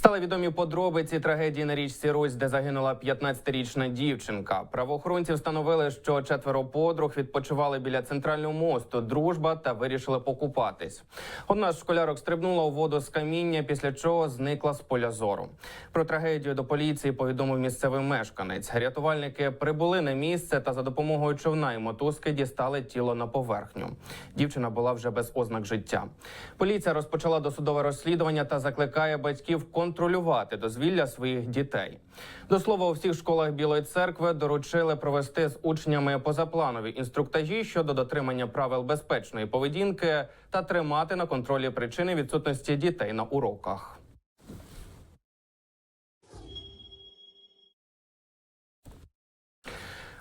Стали відомі подробиці трагедії на річці Русь, де загинула 15-річна дівчинка. Правоохоронці встановили, що четверо подруг відпочивали біля центрального мосту Дружба та вирішили покупатись. Одна з школярок стрибнула у воду з каміння, після чого зникла з поля зору. Про трагедію до поліції повідомив місцевий мешканець. Рятувальники прибули на місце та за допомогою човна і мотузки дістали тіло на поверхню. Дівчина була вже без ознак життя. Поліція розпочала досудове розслідування та закликає батьків контролювати дозвілля своїх дітей. До слова, у всіх школах Білої церкви доручили провести з учнями позапланові інструктажі щодо дотримання правил безпечної поведінки та тримати на контролі причини відсутності дітей на уроках.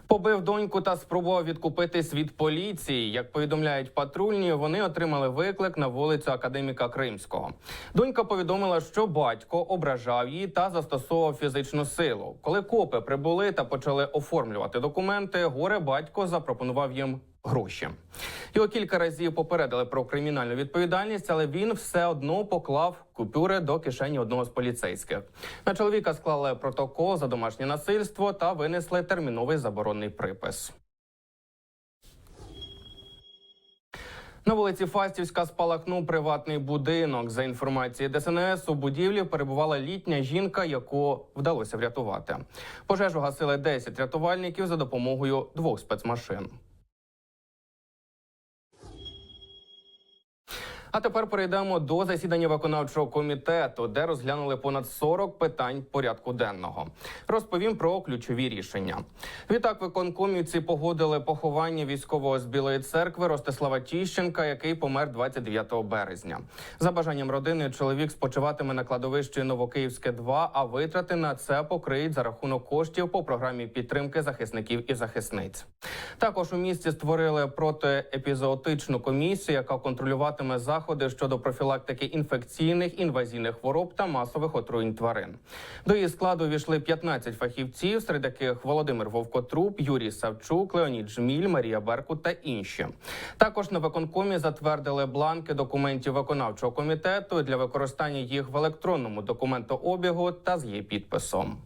Побив доньку та спробував відкупитись від поліції. Як повідомляють патрульні, вони отримали виклик на вулицю Академіка Кримського. Донька повідомила, що батько ображав її та застосовував фізичну силу. Коли копи прибули та почали оформлювати документи, горе батько запропонував їм гроші. Його кілька разів попередили про кримінальну відповідальність, але він все одно поклав купюри до кишені одного з поліцейських. На чоловіка склали протокол за домашнє насильство та винесли терміновий заборонний припис. На вулиці Фастівська спалахнув приватний будинок. За інформацією ДСНС, у будівлі перебувала літня жінка, яку вдалося врятувати. Пожежу гасили 10 рятувальників за допомогою двох спецмашин. А тепер перейдемо до засідання виконавчого комітету, де розглянули понад 40 питань порядку денного. Розповім про ключові рішення. Відтак, виконкомівці погодили поховання військового з Білої церкви Ростислава Тіщенка, який помер 29 березня. За бажанням родини чоловік спочиватиме на кладовищі Новокиївське 2, а витрати на це покриють за рахунок коштів по програмі підтримки захисників і захисниць. Також у місті створили протиепізоотичну комісію, яка контролюватиме заходи щодо профілактики інфекційних інвазійних хвороб та масових отруєнь тварин. До її складу війшли 15 фахівців, серед яких Володимир Вовкотруп, Юрій Савчук, Леонід Жміль, Марія Беркут та інші. Також на виконкомі затвердили бланки документів виконавчого комітету для використання їх в електронному документообігу та з її підписом.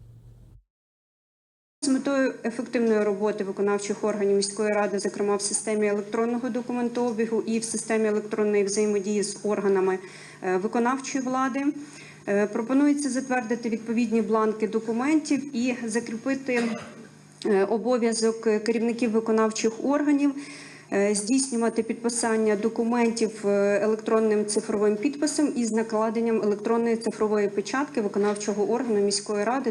З метою ефективної роботи виконавчих органів міської ради, зокрема в системі електронного документообігу і в системі електронної взаємодії з органами е, виконавчої влади, е, пропонується затвердити відповідні бланки документів і закріпити е, обов'язок керівників виконавчих органів. Здійснювати підписання документів електронним цифровим підписом із накладенням електронної цифрової печатки виконавчого органу міської ради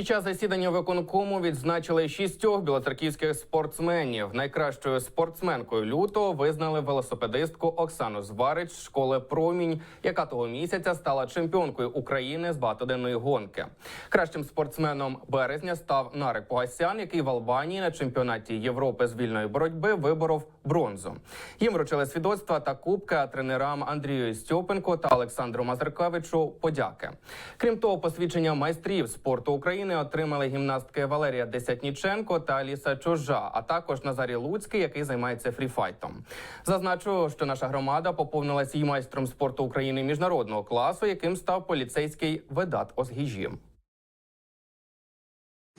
Під час засідання виконкому відзначили шістьох білоцерківських спортсменів. Найкращою спортсменкою лютого визнали велосипедистку Оксану Зварич з школи Промінь, яка того місяця стала чемпіонкою України з багатоденної гонки. Кращим спортсменом березня став Нарик Погасян, який в Албанії на чемпіонаті Європи з вільної боротьби виборов бронзу. Їм вручили свідоцтва та кубки а тренерам Андрію Стьопенко та Олександру Мазеркавичу. Подяки. Крім того, посвідчення майстрів спорту України отримали гімнастки Валерія Десятніченко та Аліса Чужа, а також Назарій Луцький, який займається фріфайтом. Зазначу, що наша громада поповнилась і майстром спорту України міжнародного класу, яким став поліцейський видат Озгіжі.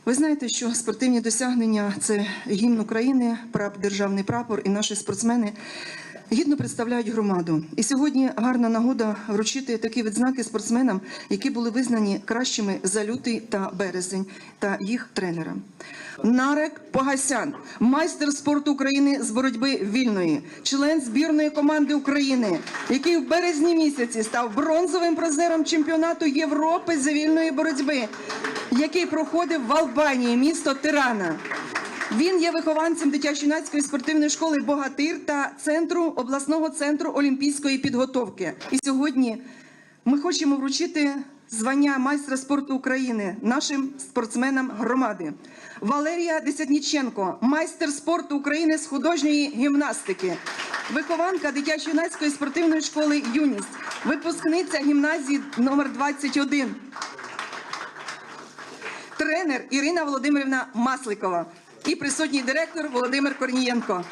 Ви знаєте, що спортивні досягнення це гімн України, прап, державний прапор, і наші спортсмени гідно представляють громаду. І сьогодні гарна нагода вручити такі відзнаки спортсменам, які були визнані кращими за лютий та березень, та їх тренерам. Нарек Погасян, майстер спорту України з боротьби вільної, член збірної команди України, який в березні місяці став бронзовим призером чемпіонату Європи з вільної боротьби, який проходив в Албанії, місто Тирана. Він є вихованцем дитячо-юнацької спортивної школи Богатир та центру обласного центру олімпійської підготовки. І сьогодні ми хочемо вручити звання майстра спорту України нашим спортсменам громади. Валерія Десятніченко, майстер спорту України з художньої гімнастики, вихованка дитячо-юнацької спортивної школи Юність, випускниця гімназії номер 21 тренер Ірина Володимирівна Масликова і присутній директор Володимир Корнієнко.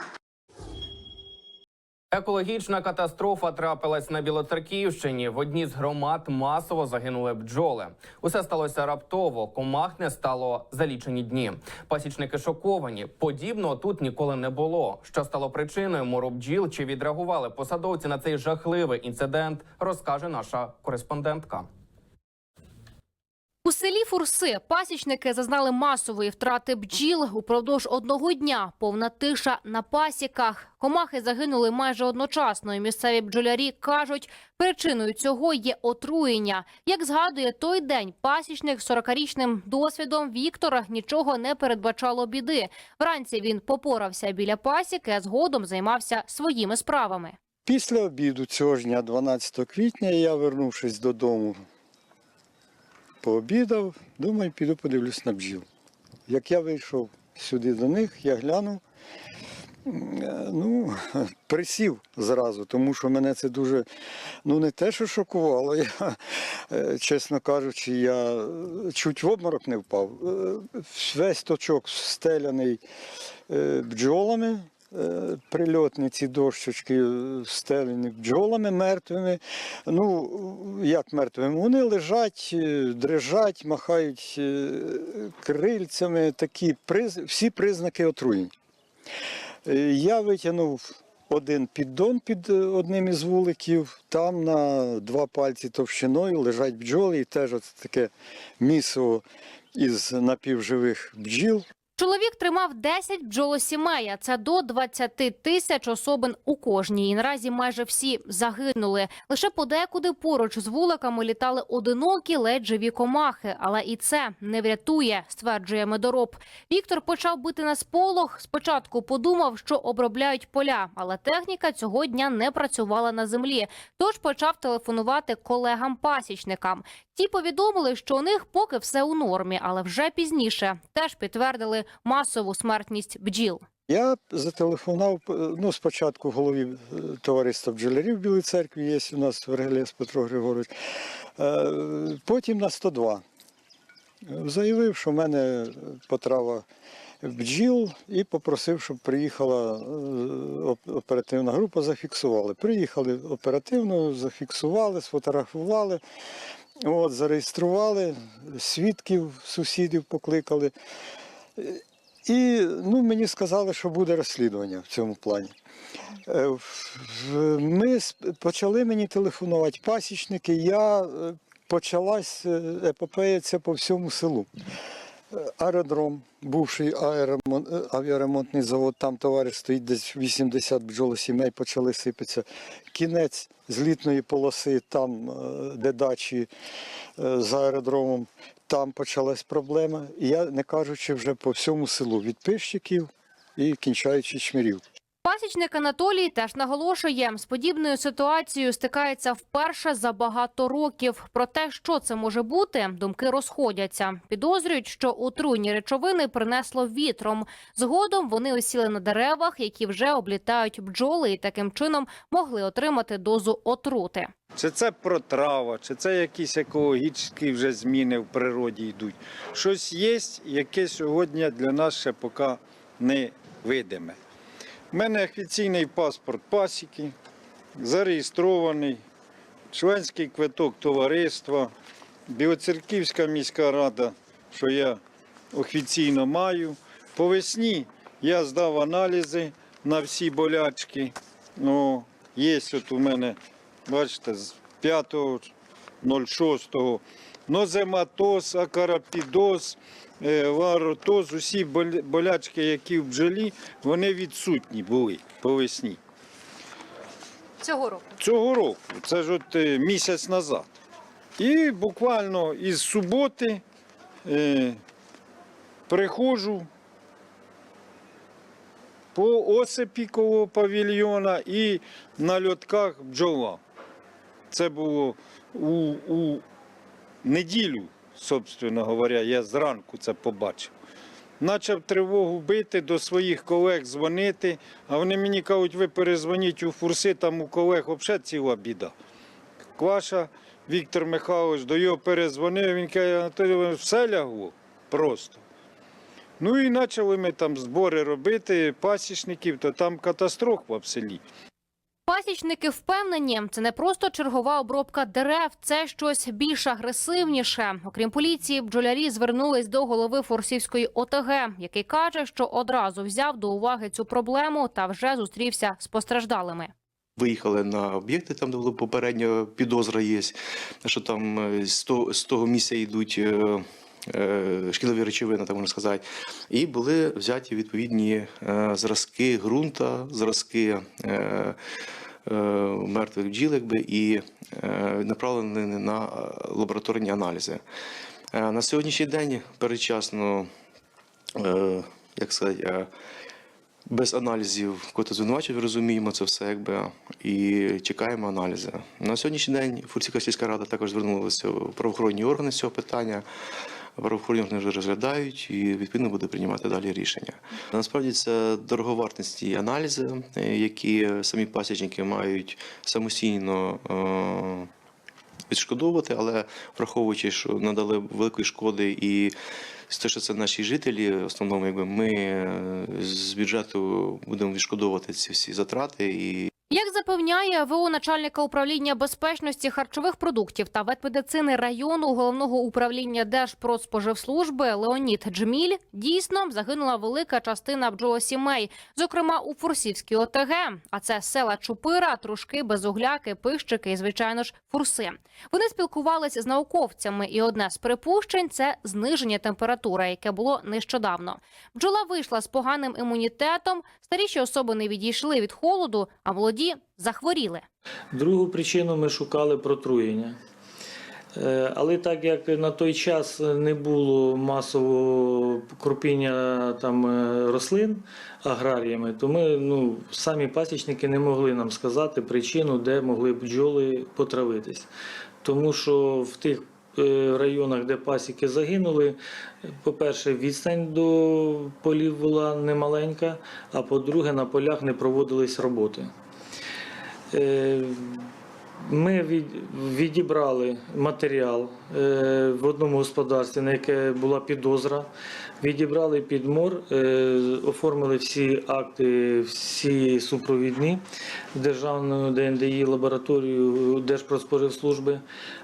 Екологічна катастрофа трапилась на Білоцерківщині. В одній з громад масово загинули бджоли. Усе сталося раптово. Комах не стало за лічені дні. Пасічники шоковані. Подібного тут ніколи не було. Що стало причиною мору бджіл? Чи відреагували посадовці на цей жахливий інцидент? Розкаже наша кореспондентка. У селі Фурси пасічники зазнали масової втрати бджіл упродовж одного дня. Повна тиша на пасіках. Комахи загинули майже одночасно. І місцеві бджолярі кажуть, причиною цього є отруєння. Як згадує той день, пасічник з 40-річним досвідом Віктора нічого не передбачало біди. Вранці він попорався біля пасіки, а згодом займався своїми справами. Після обіду цього ж дня, 12 квітня, я, вернувшись додому, пообідав, думаю, піду подивлюсь на бджіл. Як я вийшов сюди до них, я глянув, ну, присів зразу, тому що мене це дуже, ну не те, що шокувало. Я, е, чесно кажучи, я е, чуть в обморок не впав. Е, Весь точок стеляний бджолами. Е, Прильотні ці дощечки е, стелені бджолами мертвими. Ну, як мертвими? Вони лежать, е, дрижать, махають крильцями, такі всі признаки отруєнь. Я витягнув один піддон під одним із вуликів. Там на два пальці товщиною лежать бджоли, і теж от таке місиво із напівживих бджіл. Чоловік тримав 10 бджолосімей, це до 20 тисяч особин у кожній. І наразі майже всі загинули. Лише подекуди поруч з вуликами літали одинокі, ледь живі комахи. Але і це не врятує, стверджує медороб. Віктор почав бити на сполох. Спочатку подумав, що обробляють поля, але техніка цього дня не працювала на землі. Тож почав телефонувати колегам-пасічникам. Ті повідомили, що у них поки все у нормі, але вже пізніше теж підтвердили масову смертність бджіл. Я зателефонував е, ну, спочатку голові е, товариства бджолярів в Білій церкві, є у нас Вергелес Петро Григорович, е, потім на 102. Заявив, що в мене потрава бджіл і попросив, щоб приїхала оперативна група, зафіксували. Приїхали оперативно, зафіксували, сфотографували, от, зареєстрували, свідків, сусідів покликали. І ну, мені сказали, що буде розслідування в цьому плані. Е, Ми почали мені телефонувати пасічники. Я е, почалась е, епопея по всьому селу. Е, Аеродром, бувший аеромон, е, авіаремонтний завод, там товариш стоїть десь 80 бджолосімей почали сипатися. Кінець злітної полоси, там, е, де дачі за аеродромом, там почалась проблема. Я не кажучи вже по всьому селу від пищиків і кінчаючи чмирів. Пасічник Анатолій теж наголошує, з подібною ситуацією стикається вперше за багато років. Про те, що це може бути, думки розходяться. Підозрюють, що отруйні речовини принесло вітром. Згодом вони осіли на деревах, які вже облітають бджоли, і таким чином могли отримати дозу отрути. Чи це протрава, чи це якісь екологічні вже зміни в природі йдуть. Щось є, яке сьогодні для нас ще поки не видиме. У мене офіційний паспорт пасіки, зареєстрований, членський квиток товариства, Білоцерківська міська рада, що я офіційно маю. По весні я здав аналізи на всі болячки. Ну, є от у мене бачите, з 5.06 нозематоз, акарапідоз, е, варотоз, усі болячки, які в бджолі, вони відсутні були по весні. Цього року Цього року, це ж от е, місяць назад. І буквально із суботи е, приходжу по осипікового павільйона і на льотках бджола. Це було у, у неділю, собственно говоря, я зранку це побачив. Почав тривогу бити, до своїх колег дзвонити, а вони мені кажуть, ви перезвоніть у фурси, там у колег взагалі ціла біда. Кваша Віктор Михайлович до його перезвонив, він каже, Анатолій, все лягло просто. Ну і почали ми там збори робити, пасічників, то там катастрофа в селі. Пасічники впевнені, це не просто чергова обробка дерев, це щось більш агресивніше. Окрім поліції, бджолярі звернулись до голови Фурсівської ОТГ, який каже, що одразу взяв до уваги цю проблему та вже зустрівся з постраждалими. Виїхали на об'єкти, там де було попередньо підозра є, що там е, з того, місця йдуть е, е, шкідливі речовини, так можна сказати. І були взяті відповідні зразки ґрунта, зразки мертвих бджіл, якби, і е, направлені на е, лабораторні аналізи. Е, На сьогоднішній день передчасно, е, як сказати, е, без аналізів, коли звинувачують, розуміємо це все, якби і чекаємо аналізи. На сьогоднішній день Фурсівська сільська рада також звернулася в правоохоронні органи з цього питання. Правоохоронні вже розглядають і відповідно буде приймати далі рішення. Насправді це дороговартісні аналізи, е, які самі пасічники мають самостійно. е, Відшкодовувати, але враховуючи, що надали великої шкоди і те, що це наші жителі, в основному, якби ми е, з бюджету будемо відшкодовувати ці всі затрати і Як запевняє ВО начальника управління безпечності харчових продуктів та ветмедицини району головного управління Держпродспоживслужби Леонід Джміль, дійсно загинула велика частина бджолосімей, зокрема у Фурсівській ОТГ. А це села Чупира, Трушки, Безугляки, Пищики і, звичайно ж, Фурси. Вони спілкувалися з науковцями, і одне з припущень це зниження температури, яке було нещодавно. Бджола вийшла з поганим імунітетом. Старіші особи не відійшли від холоду, а молоді захворіли. Другу причину ми шукали протруєння. Е, Але так як на той час не було масового крупіння там е, рослин аграріями, то ми ну, самі пасічники не могли нам сказати причину, де могли бджоли потравитись. Тому що в тих е, районах, де пасіки загинули, по-перше, відстань до полів була немаленька, а по-друге, на полях не проводились роботи. Е, Ми відібрали матеріал е, в одному господарстві, на яке була підозра. Відібрали підмор, е, оформили всі акти, всі супровідні Державну ДНДІ лабораторію Держпродспоживслужби,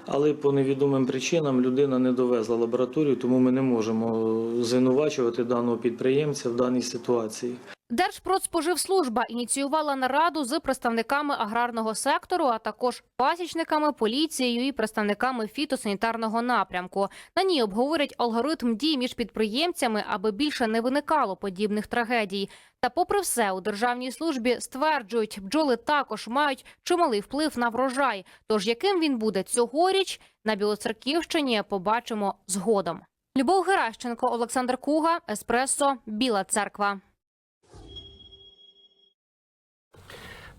але по невідомим причинам людина не довезла лабораторію, тому ми не можемо звинувачувати даного підприємця в даній ситуації. Держпродспоживслужба ініціювала нараду з представниками аграрного сектору, а також пасічниками, поліцією і представниками фітосанітарного напрямку. На ній обговорять алгоритм дій між підприємцями, аби більше не виникало подібних трагедій. Та, попри все, у державній службі стверджують, бджоли також мають чималий вплив на врожай. Тож яким він буде цьогоріч на Білоцерківщині, побачимо згодом. Любов Геращенко, Олександр Куга, Еспресо, Біла Церква.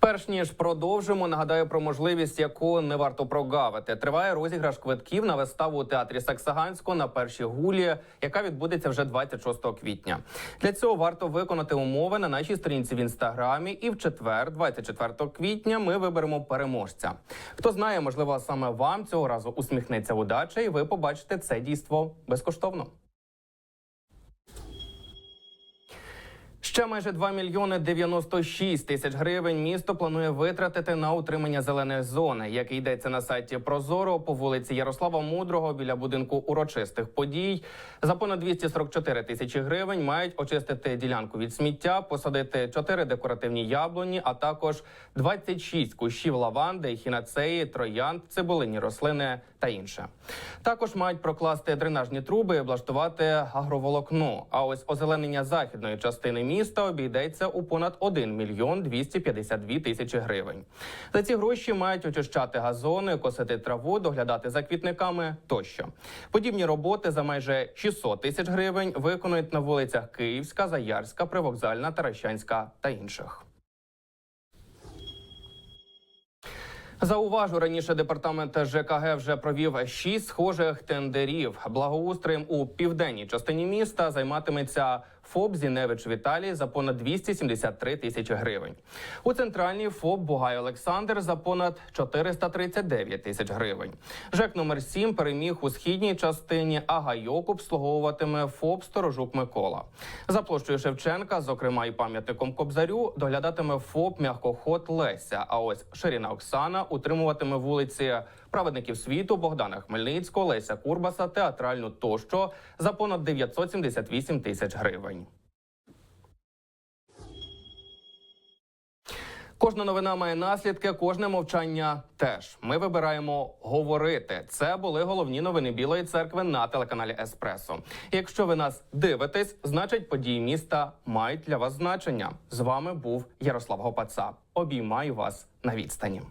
Перш ніж продовжимо, нагадаю про можливість, яку не варто прогавити. Триває розіграш квитків на виставу у театрі Саксаганського на першій гулі, яка відбудеться вже 26 квітня. Для цього варто виконати умови на нашій сторінці в інстаграмі. І в четвер, 24 квітня, ми виберемо переможця. Хто знає, можливо, саме вам цього разу усміхнеться удача, і ви побачите це дійство безкоштовно. Ще майже 2 мільйони 96 тисяч гривень місто планує витратити на утримання зеленої зони, як йдеться на сайті Прозоро по вулиці Ярослава Мудрого біля будинку урочистих подій. За понад 244 тисячі гривень мають очистити ділянку від сміття, посадити 4 декоративні яблуні, а також 26 кущів лаванди, хінацеї, троянд, цибулині рослини та інше. Також мають прокласти дренажні труби і облаштувати агроволокно. А ось озеленення західної частини міста обійдеться у понад 1 мільйон 252 тисячі гривень. За ці гроші мають очищати газони, косити траву, доглядати за квітниками тощо. Подібні роботи за майже 600 тисяч гривень виконують на вулицях Київська, Заярська, Привокзальна, Таращанська та інших. Зауважу, раніше департамент ЖКГ вже провів шість схожих тендерів. Благоустроєм у південній частині міста займатиметься ФОП Зіневич Віталій за понад 273 тисячі гривень. У центральній ФОП Бугай Олександр за понад 439 тисяч гривень. ЖЕК номер 7 переміг у східній частині, а гайок обслуговуватиме ФОП Сторожук Микола. За площею Шевченка, зокрема і пам'ятником Кобзарю, доглядатиме ФОП Мягкоход Леся. А ось Ширіна Оксана утримуватиме вулиці праведників світу Богдана Хмельницького, Леся Курбаса, театральну тощо за понад 978 тисяч гривень. Кожна новина має наслідки, кожне мовчання теж. Ми вибираємо говорити. Це були головні новини Білої церкви на телеканалі Еспресо. Якщо ви нас дивитесь, значить події міста мають для вас значення. З вами був Ярослав Гопаца. Обіймаю вас на відстані.